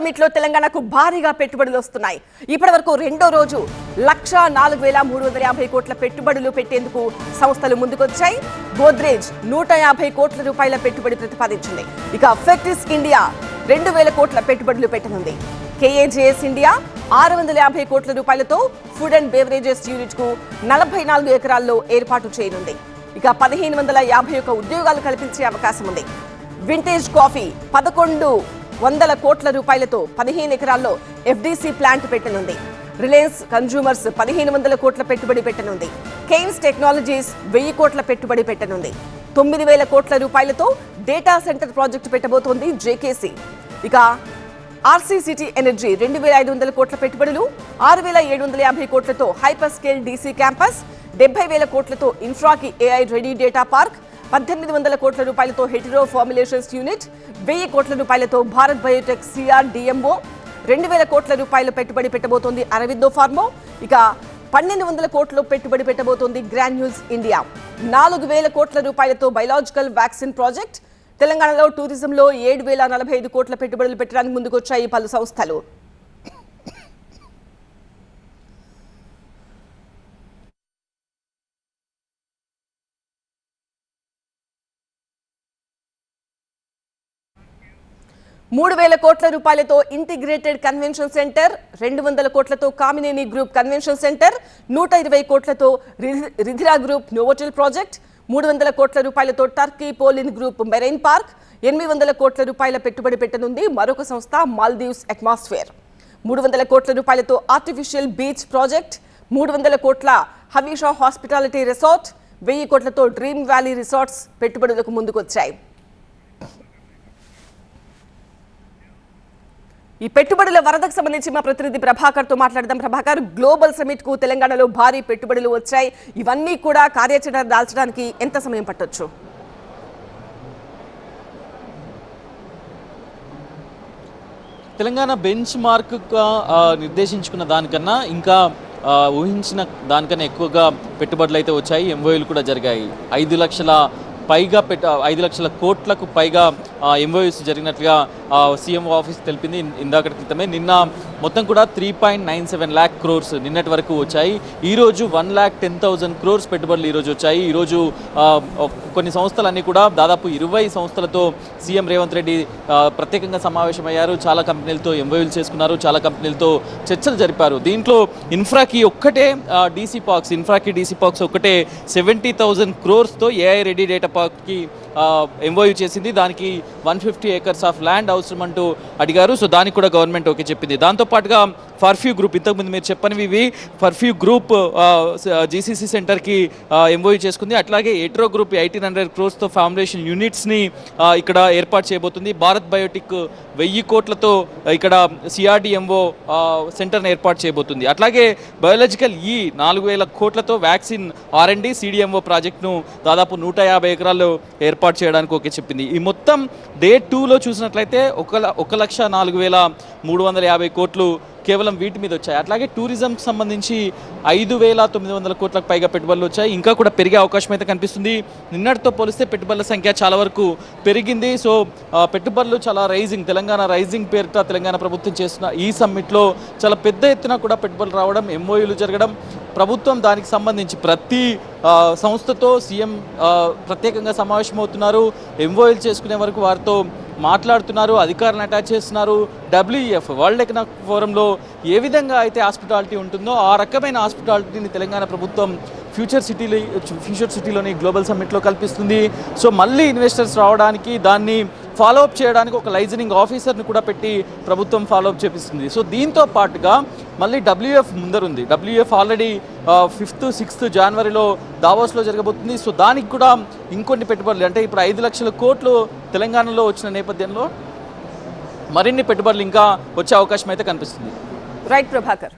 సమిట్లో తెలంగాణకు భారీగా పెట్టుబడులు వస్తున్నాయి. ఇప్పటి వరకు రెండో రోజు లక్ష నాలుగు వేల మూడు వందల యాభై కోట్ల పెట్టుబడులు పెట్టేందుకు సంస్థలు ముందుకొచ్చాయి. గోద్రేజ్ నూట యాభై కోట్ల రూపాయల పెట్టుబడి ప్రతిపాదించింది. ఇక ఫెక్టిస్ ఇండియా రెండు వేల కోట్ల పెట్టుబడులు పెట్టనుంది. కేఏజేఎస్ ఇండియా ఆరు వందల యాభై కోట్ల రూపాయలతో ఫుడ్ అండ్ బేవరేజెస్ యూనిట్కు నలభై నాలుగు ఎకరాల్లో ఏర్పాటు చేయనుంది. ఇక పదిహేను వందల యాభై ఒక్క ఉద్యోగాలు కల్పించే అవకాశం ఉంది వింటేజ్ కాఫీ పదకొండు వందల కోట్ల రూపాయలతో పదిహేను ఎకరాల్లో ఎఫ్డీసీ ప్లాంట్ పెట్టనుంది. రిలయన్స్ కన్జ్యూమర్స్ పదిహేను వందల కోట్ల పెట్టుబడి పెట్టనుంది. కెయిన్స్ టెక్నాలజీస్ వెయ్యి కోట్ల పెట్టుబడి పెట్టనుంది. తొమ్మిది వేల కోట్ల రూపాయలతో డేటా సెంటర్ ప్రాజెక్టు పెట్టబోతోంది జేకేసీ. ఇక ఆర్సీసీటీ ఎనర్జీ రెండు వేల ఐదు వందల కోట్ల పెట్టుబడులు ఆరు వేల ఏడు వందల యాభై కోట్లతో హైపర్ స్కేల్ డీసీ క్యాంపస్ డెబ్బై వేల కోట్లతో ఇన్ఫ్రాకి ఏఐ రెడీ డేటా పార్క్ పద్దెనిమిది వందల కోట్ల రూపాయలతో హెటిరో ఫార్ములేషన్స్ యూనిట్ వెయ్యి కోట్ల రూపాయలతో భారత్ బయోటెక్ సిఆర్ డిఎంఓ రెండు వేల కోట్ల రూపాయల పెట్టుబడి పెట్టబోతోంది అరవిందో ఫార్మో. ఇక పన్నెండు వందల కోట్లు పెట్టుబడి పెట్టబోతోంది గ్రాన్యూల్స్ ఇండియా. నాలుగు వేల కోట్ల రూపాయలతో బయలాజికల్ వ్యాక్సిన్ ప్రాజెక్ట్. తెలంగాణలో టూరిజంలో ఏడు వేల నలభై ఐదు కోట్ల పెట్టుబడులు పెట్టడానికి ముందుకొచ్చాయి పలు సంస్థలు. మూడు వేల కోట్ల రూపాయలతో ఇంటిగ్రేటెడ్ కన్వెన్షన్ సెంటర్ రెండు వందల కోట్లతో కామినేని గ్రూప్ కన్వెన్షన్ సెంటర్ నూట ఇరవై కోట్లతో రిధి- రిధిరా గ్రూప్ నోవోటెల్ ప్రాజెక్ట్ మూడు వందల కోట్ల రూపాయలతో Turkey Polin group marine park ఎనిమిది వందల కోట్ల రూపాయల పెట్టుబడి పెట్టనుంది మరొక సంస్థ మాల్దీవ్స్ అట్మాస్ఫియర్. మూడు వందల కోట్ల రూపాయలతో ఆర్టిఫిషియల్ బీచ్ ప్రాజెక్ట్ మూడు వందల కోట్ల హవీషా హాస్పిటాలిటీ రిసార్ట్ వెయ్యి కోట్లతో డ్రీమ్ వ్యాలీ రిసార్ట్స్ పెట్టుబడులకు ముందుకొచ్చాయి. ఈ పెట్టుబడుల వరదకు సంబంధించి మా ప్రతినిధి ప్రభాకర్తో మాట్లాడదాం. ప్రభాకర్ గ్లోబల్ సమిట్కు తెలంగాణలో భారీ పెట్టుబడులు వచ్చాయి. ఇవన్నీ కూడా కార్యాచరణ దాల్చడానికి ఎంత సమయం పట్టొచ్చు? తెలంగాణ బెంచ్ మార్క్గా నిర్దేశించుకున్న దానికన్నా ఇంకా ఊహించిన దానికన్నా ఎక్కువగా పెట్టుబడులు అయితే వచ్చాయి. ఎంఓయూలు కూడా జరిగాయి. ఐదు లక్షల పైగా పెట్ట ఐదు లక్షల కోట్లకు పైగా ఎంఓయూస్ జరిగినట్లుగా సీఎం ఆఫీస్ తెలిపింది. ఇందాక ఇందాకటి క్రితమే నిన్న మొత్తం కూడా three point nine seven lakh crores నిన్నటి వరకు వచ్చాయి. ఈరోజు one lakh ten thousand crores పెట్టుబడులు ఈరోజు వచ్చాయి. ఈరోజు కొన్ని సంస్థలన్నీ కూడా దాదాపు ఇరవై సంస్థలతో సీఎం రేవంత్ రెడ్డి ప్రత్యేకంగా సమావేశమయ్యారు. చాలా కంపెనీలతో ఎంఓయూలు చేసుకున్నారు. చాలా కంపెనీలతో చర్చలు జరిపారు. దీంట్లో ఇన్ఫ్రాకి ఒక్కటే డీసీ పాక్స్ ఇన్ఫ్రాకి డీసీ పాక్స్ ఒక్కటే సెవెంటీ థౌజండ్ క్రోర్స్తో ఏఐ రెడీ డేటా పార్క్కి ఎంఓయూ చేసింది. దానికి one fifty acres of land అవసరం అంటూ అడిగారు. సో దానికి కూడా గవర్నమెంట్ ఓకే చెప్పింది. దాంతోపాటుగా ఫర్ఫ్యూ గ్రూప్ ఇంతకుముందు మీరు చెప్పనివి ఇవి ఫర్ఫ్యూ గ్రూప్ జీసీసీ సెంటర్కి ఎంఓయూ చేసుకుంది. అట్లాగే ఎట్రో గ్రూప్ ఎయిటీన్ హండ్రెడ్ క్రోర్స్తో ఫార్ములేషన్ యూనిట్స్ని ఇక్కడ ఏర్పాటు చేయబోతుంది. భారత్ బయోటిక్ వెయ్యి కోట్లతో ఇక్కడ సిఆర్డిఎంఓ సెంటర్ని ఏర్పాటు చేయబోతుంది. అట్లాగే బయోలాజికల్ ఈ e నాలుగు వేల కోట్లతో వ్యాక్సిన్ ఆర్ఎండి సిడిఎంఓ ప్రాజెక్ట్ను దాదాపు నూట యాభై ఎకరాల్లో ఏర్పాటు ఏర్పాటు చేయడానికి ఓకే చెప్పింది. ఈ మొత్తం డే టూలో చూసినట్లయితే ఒక ఒక లక్ష నాలుగు వేల మూడు వందల యాభై కోట్లు కేవలం వీటి మీద వచ్చాయి. అట్లాగే టూరిజంకి సంబంధించి ఐదు వేల తొమ్మిది వందల కోట్లకు పైగా పెట్టుబడులు వచ్చాయి. ఇంకా కూడా పెరిగే అవకాశం అయితే కనిపిస్తుంది. నిన్నటితో పోలిస్తే పెట్టుబడుల సంఖ్య చాలా వరకు పెరిగింది. సో పెట్టుబడులు చాలా రైజింగ్ తెలంగాణ రైజింగ్ పేరిట తెలంగాణ ప్రభుత్వం చేస్తున్న ఈ సమ్మిట్లో చాలా పెద్ద ఎత్తున కూడా పెట్టుబడులు రావడం ఎంఓయూలు జరగడం ప్రభుత్వం దానికి సంబంధించి ప్రతి సంస్థతో సీఎం ప్రత్యేకంగా సమావేశమవుతున్నారు. ఎంఓయూలు చేసుకునే వరకు వారితో మాట్లాడుతున్నారు అధికారులను అటాచ్ చేస్తున్నారు. డబ్ల్యూఎఫ్ వరల్డ్ ఎకనామిక్ ఫోరంలో ఏ విధంగా అయితే హాస్పిటాలిటీ ఉంటుందో ఆ రకమైన హాస్పిటాలిటీని తెలంగాణ ప్రభుత్వం ఫ్యూచర్ సిటీలో ఫ్యూచర్ సిటీలోని గ్లోబల్ సమ్మిట్లో కల్పిస్తుంది. సో మళ్ళీ ఇన్వెస్టర్స్ రావడానికి దాన్ని ఫాలో అప్ చేయడానికి ఒక లైజనింగ్ ఆఫీసర్ని కూడా పెట్టి ప్రభుత్వం ఫాలో అప్ చేపిస్తుంది. సో దీంతో పాటుగా మళ్ళీ డబ్ల్యూఎఫ్ ముందరుంది. డబ్ల్యూఎఫ్ ఆల్రెడీ ఫిఫ్త్ సిక్స్త్ జనవరిలో దావోస్లో జరగబోతుంది. సో దానికి కూడా ఇంకొన్ని పెట్టుబడులు అంటే ఇప్పుడు ఐదు లక్షల కోట్లు తెలంగాణలో వచ్చిన నేపథ్యంలో మరిన్ని పెట్టుబడులు ఇంకా వచ్చే అవకాశం అయితే కనిపిస్తుంది. రైట్ ప్రభాకర్